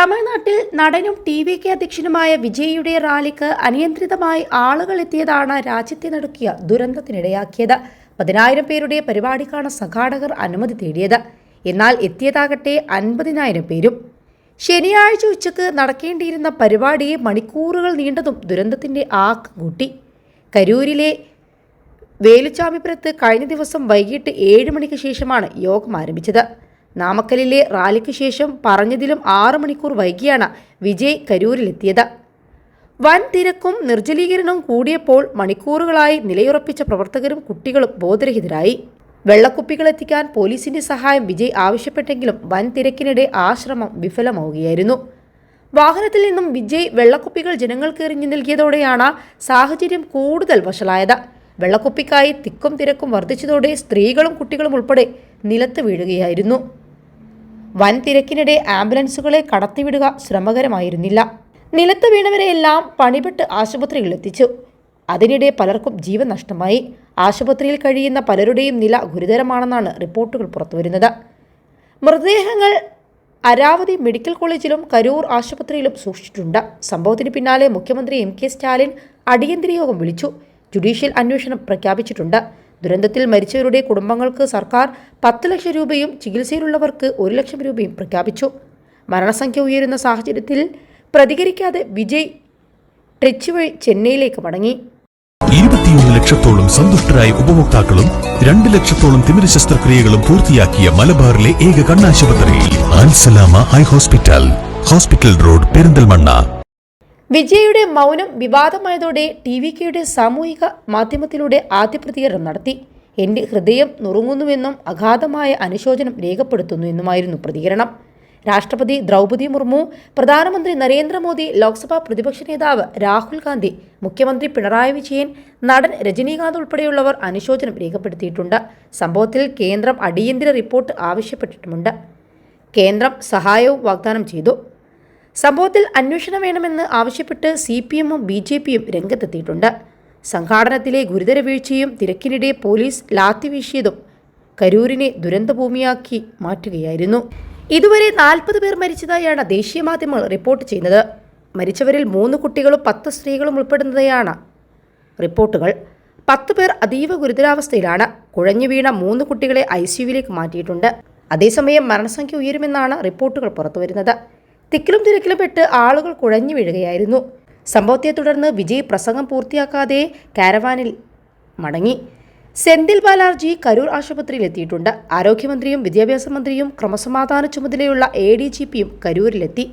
തമിഴ്നാട്ടിൽ നടനും T V K അധ്യക്ഷനുമായ വിജയിയുടെ റാലിക്ക് അനിയന്ത്രിതമായി ആളുകൾ എത്തിയതാണ് രാജ്യത്തെ നടുക്കിയ ദുരന്തത്തിനിടയാക്കിയത്. പതിനായിരം പേരുടെ പരിപാടിക്കാണ് സംഘാടകർ അനുമതി തേടിയത്. എന്നാൽ എത്തിയതാകട്ടെ അൻപതിനായിരം പേരും. ശനിയാഴ്ച ഉച്ചയ്ക്ക് നടക്കേണ്ടിയിരുന്ന പരിപാടിയെ മണിക്കൂറുകൾ നീണ്ടതും ദുരന്തത്തിന്റെ ആക്കം കൂട്ടി. കരൂരിലെ വേലുച്ചാമിപുരത്ത് കഴിഞ്ഞ ദിവസം വൈകിട്ട് ഏഴ് മണിക്ക് ശേഷമാണ് യോഗം ആരംഭിച്ചത്. നാമക്കലിലെ റാലിക്ക് ശേഷം പറഞ്ഞതിലും ആറു മണിക്കൂർ വൈകിയാണ് വിജയ് കരൂരിലെത്തിയത്. വൻ തിരക്കും നിർജലീകരണവും കൂടിയപ്പോൾ മണിക്കൂറുകളായി നിലയുറപ്പിച്ച പ്രവർത്തകരും കുട്ടികളും ബോധരഹിതരായി. വെള്ളക്കുപ്പികൾ എത്തിക്കാൻ പോലീസിന്റെ സഹായം വിജയ് ആവശ്യപ്പെട്ടെങ്കിലും വൻ തിരക്കിനിടെ ആശ്രമം ശ്രമം വിഫലമാവുകയായിരുന്നു. വാഹനത്തിൽ നിന്നും വിജയ് വെള്ളക്കുപ്പികൾ ജനങ്ങൾക്ക് എറിഞ്ഞു നൽകിയതോടെയാണ് സാഹചര്യം കൂടുതൽ വഷളായത്. വെള്ളക്കുപ്പിക്കായി തിക്കും തിരക്കും വർദ്ധിച്ചതോടെ സ്ത്രീകളും കുട്ടികളും ഉൾപ്പെടെ നിലത്ത് വീഴുകയായിരുന്നു. വൻ തിരക്കിനിടെ ആംബുലൻസുകളെ കടത്തിവിടുക ശ്രമകരമായിരുന്നില്ല. നിലത്ത് വീണവരെയെല്ലാം പണിപെട്ട് ആശുപത്രിയിൽ എത്തിച്ചു അതിനിടെ പലർക്കും ജീവൻ നഷ്ടമായി. ആശുപത്രിയിൽ കഴിയുന്ന പലരുടെയും നില ഗുരുതരമാണെന്നാണ് റിപ്പോർട്ടുകൾ പുറത്തുവരുന്നത്. മൃതദേഹങ്ങൾ അരാവതി മെഡിക്കൽ കോളേജിലും കരൂർ ആശുപത്രിയിലും സൂക്ഷിച്ചിട്ടുണ്ട്. സംഭവത്തിന് പിന്നാലെ മുഖ്യമന്ത്രി എം കെ സ്റ്റാലിൻ അടിയന്തര യോഗം വിളിച്ചു. ജുഡീഷ്യൽ അന്വേഷണം പ്രഖ്യാപിച്ചിട്ടുണ്ട്. ദുരന്തത്തിൽ മരിച്ചവരുടെ കുടുംബങ്ങൾക്ക് സർക്കാർ പത്ത് ലക്ഷം രൂപയും ചികിത്സയിലുള്ളവർക്ക് ഒരു ലക്ഷം രൂപയും പ്രഖ്യാപിച്ചു. മരണസംഖ്യ ഉയരുന്ന സാഹചര്യത്തിൽ പ്രതികരിക്കാതെ വിജയ് ട്രിച്ച് വഴി ചെന്നൈയിലേക്ക് മടങ്ങി. ഇരുപത്തിയൊന്ന് ലക്ഷത്തോളം സന്തുഷ്ടരായ ഉപഭോക്താക്കളും രണ്ട് ലക്ഷത്തോളം തിമിര ശസ്ത്രക്രിയകളും പൂർത്തിയാക്കിയ മലബാറിലെ ഏക കണ്ണാശുപത്രി ആൻസലാമ eye hospital. Hospital road Perinthalmanna. വിജയുടെ മൗനം വിവാദമായതോടെ ടി വി കെയുടെ സാമൂഹിക മാധ്യമത്തിലൂടെ ആദ്യ പ്രതികരണം നടത്തി. എന്റെ ഹൃദയം നുറുങ്ങുന്നുവെന്നും അഗാധമായ അനുശോചനം രേഖപ്പെടുത്തുന്നു എന്നുമായിരുന്നു പ്രതികരണം. രാഷ്ട്രപതി ദ്രൗപദി മുർമു പ്രധാനമന്ത്രി നരേന്ദ്രമോദി ലോക്സഭാ പ്രതിപക്ഷ നേതാവ് രാഹുൽ ഗാന്ധി മുഖ്യമന്ത്രി പിണറായി വിജയൻ നടൻ രജനീകാന്ത് ഉൾപ്പെടെയുള്ളവർ അനുശോചനം രേഖപ്പെടുത്തിയിട്ടുണ്ട്. സംഭവത്തിൽ കേന്ദ്രം അടിയന്തര റിപ്പോർട്ട് ആവശ്യപ്പെട്ടിട്ടുമുണ്ട്. കേന്ദ്രം സഹായവും വാഗ്ദാനം ചെയ്തു. സംഭവത്തിൽ അന്വേഷണം വേണമെന്ന് ആവശ്യപ്പെട്ട് സി പി എമ്മും ബി ജെ പിയും രംഗത്തെത്തിയിട്ടുണ്ട്. സംഘാടനത്തിലെ ഗുരുതര വീഴ്ചയും തിരക്കിനിടെ പോലീസ് ലാത്തി വീശിയതും കരൂരിനെ ദുരന്തഭൂമിയാക്കി മാറ്റുകയായിരുന്നു. ഇതുവരെ നാൽപ്പത് പേർ മരിച്ചതായാണ് ദേശീയ മാധ്യമങ്ങൾ റിപ്പോർട്ട് ചെയ്യുന്നത്. മരിച്ചവരിൽ മൂന്ന് കുട്ടികളും പത്ത് സ്ത്രീകളും ഉൾപ്പെടുന്നതായാണ് റിപ്പോർട്ടുകൾ. പത്ത് പേർ അതീവ ഗുരുതരാവസ്ഥയിലാണ്. കുഴഞ്ഞു വീണ മൂന്ന് കുട്ടികളെ ഐ സിയുവിലേക്ക് മാറ്റിയിട്ടുണ്ട്. അതേസമയം മരണസംഖ്യ ഉയരുമെന്നാണ് റിപ്പോർട്ടുകൾ പുറത്തുവരുന്നത്. തിക്കിലും തിരക്കിലും പെട്ട് ആളുകൾ കുഴഞ്ഞു വീഴുകയായിരുന്നു. സംഭവത്തെ തുടർന്ന് വിജയ് പ്രസംഗം പൂർത്തിയാക്കാതെ കാരവാനിൽ മടങ്ങി. സെന്തിൽ ബാലാർജി കരൂർ ആശുപത്രിയിൽ എത്തിയിട്ടുണ്ട് ആരോഗ്യമന്ത്രിയും വിദ്യാഭ്യാസ മന്ത്രിയും ക്രമസമാധാന ചുമതലയുള്ള എ ഡി ജി പിയും കരൂരിലെത്തി.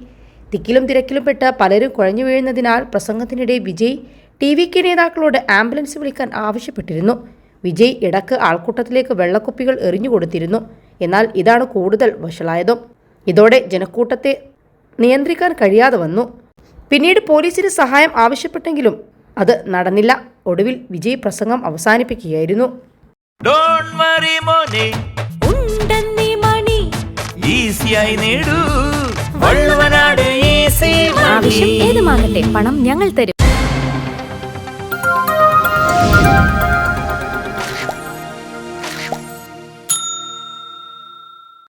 തിക്കിലും തിരക്കിലും പെട്ട് പലരും കുഴഞ്ഞു വീഴുന്നതിനാൽ പ്രസംഗത്തിനിടെ വിജയ് ടി വി കെ നേതാക്കളോട് ആംബുലൻസ് വിളിക്കാൻ ആവശ്യപ്പെട്ടിരുന്നു. വിജയ് ഇടയ്ക്ക് ആൾക്കൂട്ടത്തിലേക്ക് വെള്ളക്കുപ്പികൾ എറിഞ്ഞു കൊടുത്തിരുന്നു. എന്നാൽ ഇതാണ് കൂടുതൽ വഷളായതും. ഇതോടെ ജനക്കൂട്ടത്തെ നിയന്ത്രിക്കാൻ കഴിയാതെ വന്നു. പിന്നീട് പോലീസിന് സഹായം ആവശ്യപ്പെട്ടെങ്കിലും അത് നടന്നില്ല. ഒടുവിൽ വിജയ് പ്രസംഗം അവസാനിപ്പിക്കുകയായിരുന്നു. ഡോണ്ട് വറി മോനെ. ഉണ്ടെന്നീ മണി. ഈസിയായി നേടൂ. വള്ളുവനാട് ഈസി ആവശ്യം ഏതുമാകട്ടെ പണം ഞങ്ങൾ തരും.